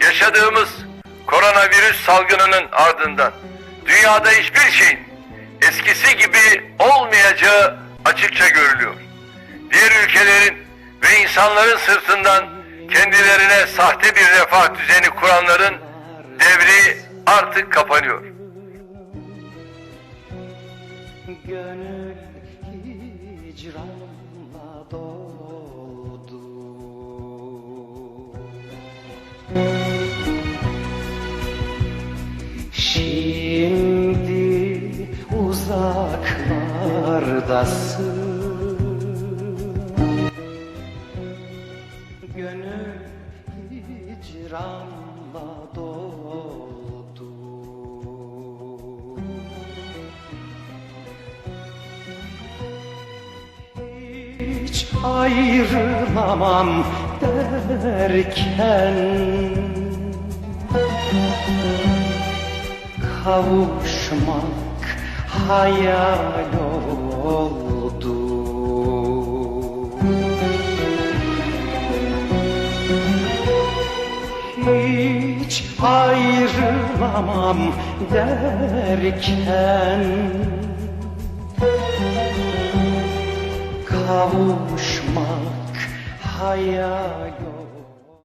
Yaşadığımız koronavirüs salgınının ardından dünyada hiçbir şeyin eskisi gibi olmayacağı açıkça görülüyor. Diğer ülkelerin ve insanların sırtından kendilerine sahte bir refah düzeni kuranların devri artık kapanıyor. Gönül hicranla doldu Şimdi uzaklardasın. Gönül hicranla doldu. Hiç ayrılamam derken Kavuşmak hayal oldu. Hiç ayrılamam derken Kavuşmak hayal